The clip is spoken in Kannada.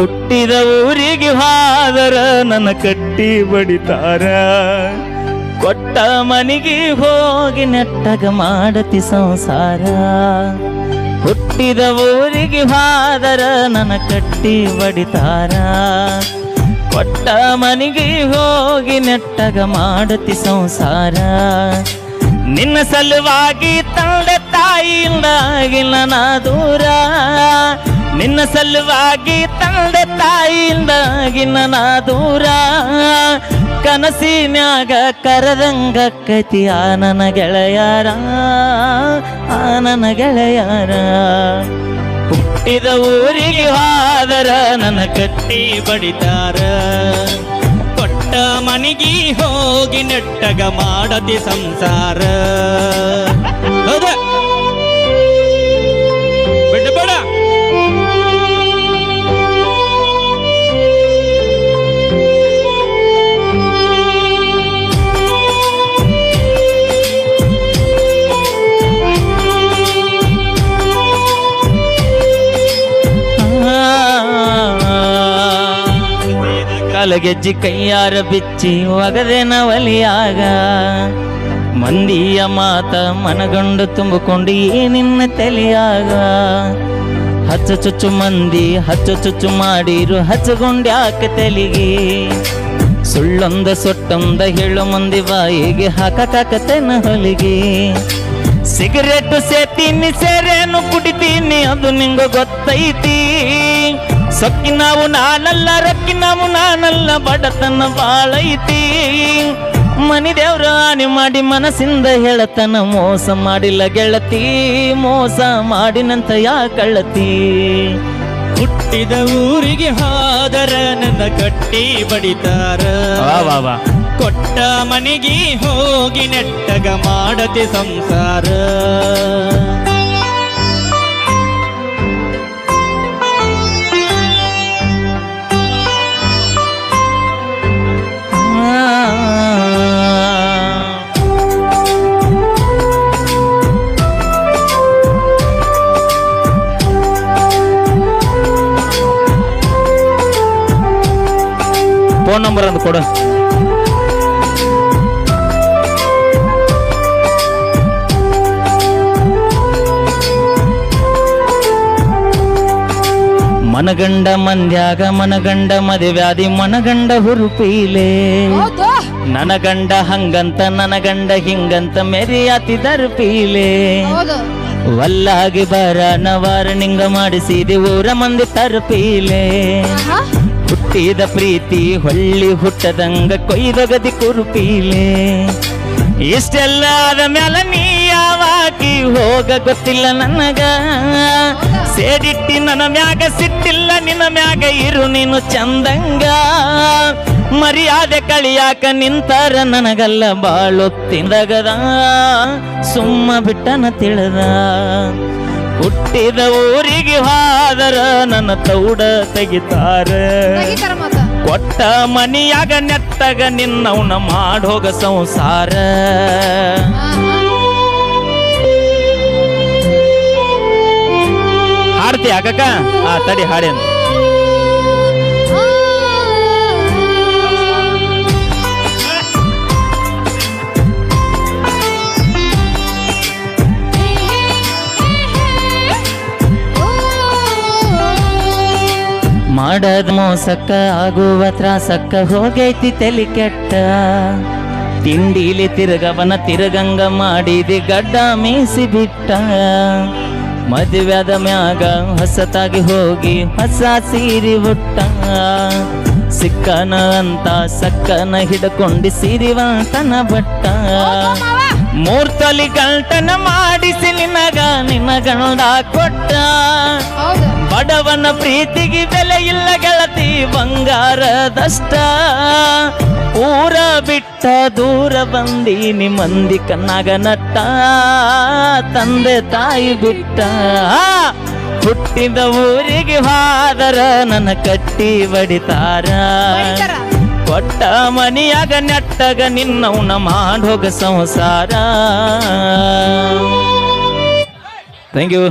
ಹುಟ್ಟಿದ ಊರಿಗೆ ಹಾದರ ನನ್ನ ಕಟ್ಟಿ ಬಡಿತಾರ. ಕೊಟ್ಟ ಮನಿಗೆ ಹೋಗಿ ನೆಟ್ಟಗ ಮಾಡತಿ ಸಂಸಾರ. ಹುಟ್ಟಿದ ಊರಿಗೆ ಹಾದರ ನನ್ನ ಕಟ್ಟಿ ಬಡಿತಾರ. ಕೊಟ್ಟ ಮನಿಗೆ ಹೋಗಿ ನೆಟ್ಟಗ ಮಾಡತಿ ಸಂಸಾರ. ನಿನ್ನ ಸಲುವಾಗಿ ತಂದೆ ತಾಯಿಯಿಂದ ಆಗಿಲ್ಲ ನಾ ದೂರ. ನಿನ್ನ ಸಲುವಾಗಿ ತಂದೆ ತಾಯಿಯಿಂದಾಗಿ ನನ್ನ ದೂರ. ಕನಸಿನ್ಯಾಗ ಕರದಂಗ ಕತಿ ಆನನ ಗೆಳೆಯಾರ ಆನನ ಗೆಳೆಯರ. ಹುಟ್ಟಿದ ಊರಿಗೆ ಹಾದರ ನನ್ನ ಕಟ್ಟಿ ಬಡಿತಾರ. ಕೊಟ್ಟ ಮನೆಗೆ ಹೋಗಿ ನೆಟ್ಟಗ ಮಾಡದೆ ಸಂಸಾರ. ಹೌದ? ಕಾಲಗೆಜ್ಜಿ ಕೈಯಾರ ಬಿಚ್ಚಿ ಒಗದೆ ನವಲಿಯಾಗ. ಮಂದಿಯ ಮಾತ ಮನಗಂಡು ತುಂಬಿಕೊಂಡು ನಿನ್ನ ತಲಿಯಾಗ. ಹಚ್ಚ ಚುಚ್ಚು ಮಂದಿ ಹಚ್ಚ ಚುಚ್ಚು ಮಾಡಿರು ಹಚ್ಚಗೊಂಡ್ಯಾಕ ತೆಲಿಗೆ. ಸುಳ್ಳೊಂದ ಸೊಟ್ಟೊಂದ ಹೇಳು ಮಂದಿ ಬಾಯಿಗೆ ಹಾಕಕಾಕತೆನ ಹೊಲಿಗೆ. ಸಿಗರೇಟ್ ಸೇತೀನಿ ಸೇರೇನು ಕುಡಿತೀನಿ, ಅದು ನಿಂಗ ಗೊತ್ತೈತಿ. ಸೊಕ್ಕಿ ನಾವು ನಾನಲ್ಲ ರೊಕ್ಕಿ ನಾವು ನಾನಲ್ಲ ಬಡತನ ಬಾಳೈತಿ. ಮನಿ ದೇವ್ರ ಆನೆ ಮಾಡಿ ಮನಸ್ಸಿಂದ ಹೇಳತನ ಮೋಸ ಮಾಡಿಲ್ಲ ಗೆಳತಿ ಮೋಸ ಮಾಡಿನಂತ ಯಾ ಕಳತಿ ಹುಟ್ಟಿದ ಊರಿಗೆ ಹಾದರ ನನ್ನ ಕಟ್ಟಿ ಬಡಿತಾರ. ಕೊಟ್ಟ ಮನೆಗೆ ಹೋಗಿ ನೆಟ್ಟಗ ಮಾಡತಿ ಸಂಸಾರ. ಫೋನ್ ನಂಬರ್ ಅಂತ ಕೊಡು. ಮನಗಂಡ ಮಂದ್ಯಾಗ ಮನಗಂಡ ಮದುವ್ಯಾದಿ ಮನಗಂಡ ಹುರುಪೀಲೆ. ನನಗಂಡ ಹಂಗಂತ ನನಗಂಡ ಗಂಡ ಹಿಂಗಂತ ಮೆರಿಯಾತಿ ದರ್ಪೀಲೆ. ವಲ್ಲಾಗಿ ಬರ ನವಾರಣಿಂಗ ಮಾಡಿಸಿದಿ ಊರ ಮಂದಿ ತರ್ಪೀಲೆ. ಹುಟ್ಟಿದ ಪ್ರೀತಿ ಹೊಳ್ಳಿ ಹುಟ್ಟದಂಗ ಕೊಯ್ದೊಗದಿ ಕುರುಪೀಲೆ. ಇಷ್ಟೆಲ್ಲ ಆದ ಮ್ಯಾಲ ನೀ ಯಾವಾಕಿ ಹೋಗ ಗೊತ್ತಿಲ್ಲ ನನಗ. ಸೇಡಿಟ್ಟಿ ನನ್ನ ಮ್ಯಾಗ ಸಿಟ್ಟಿಲ್ಲ, ನಿನ್ನ ಮ್ಯಾಗ ಇರು ನೀನು ಚಂದಂಗ. ಮರ್ಯಾದೆ ಕಳಿಯಾಕ ನಿಂತಾರ ನನಗಲ್ಲ ಬಾಳೊತ್ತಿಂದಗದ. ಸುಮ್ಮ ಬಿಟ್ಟನ ತಿಳಿದ. ಹುಟ್ಟಿದ ಊರಿಗೆ ಹಾದರ ನನ್ನ ತೌಡ ತೆಗಿತಾರೆ. ಕೊಟ್ಟ ಮನಿಯಾಗ ನೆತ್ತಗ ನಿನ್ನವನ ಮಾಡೋಗ ಸಂಸಾರ. ಹಾಡ್ತಿ ಆಕಕ್ಕ ಆ ತಡಿ ಹಾಡೇನು ಮಾಡದ ಮೋಸಕ್ಕ ಆಗುವ ತ್ರಾಸಕ್ಕ ಹೋಗೈತಿ ತಲೆ ಕೆಟ್ಟ. ತಿಂಡಿಲಿ ತಿರುಗವನ ತಿರುಗಂಗ ಮಾಡಿದಿ ಗಡ್ಡ ಮೀಸಿ ಬಿಟ್ಟ ಮದುವೆದ ಮ್ಯಾಗ ಹೊಸತಾಗಿ ಹೋಗಿ ಹೊಸ ಸೀರಿ ಹುಟ್ಟ ಸಿಕ್ಕನ ಅಂತ ಸಕ್ಕನ ಹಿಡ್ಕೊಂಡು ಸಿರಿವಂತನ ಬಟ್ಟ. ಮೂರ್ ತೊಲಿ ಗಂಟನ ಮಾಡಿಸಿ ನಿನಗ ನಿನ್ನ ಗಂಡ ಕೊಟ್ಟ ಬಡವನ ಪ್ರೀತಿಗೆ ಬೆಲೆ ಇಲ್ಲ ಗೆಳತಿ ಬಂಗಾರದಷ್ಟ. ಊರ ಬಿಟ್ಟ ದೂರ ಬಂದಿ ನಿಮ್ಮಂದಿ ಕನ್ನಗ ನಟ್ಟ. ತಂದೆ ತಾಯಿ ಬಿಟ್ಟ. ಹುಟ್ಟಿದ ಊರಿಗೆ ಹಾದರ ನನ್ನ ಕಟ್ಟಿ ಬಡಿತಾರ. ಕೊಟ್ಟ ಮನಿಯಾಗ ನೆಟ್ಟಗ ನಿನ್ನವನ ಮಾಡೋಗ ಸಂಸಾರ. Thank you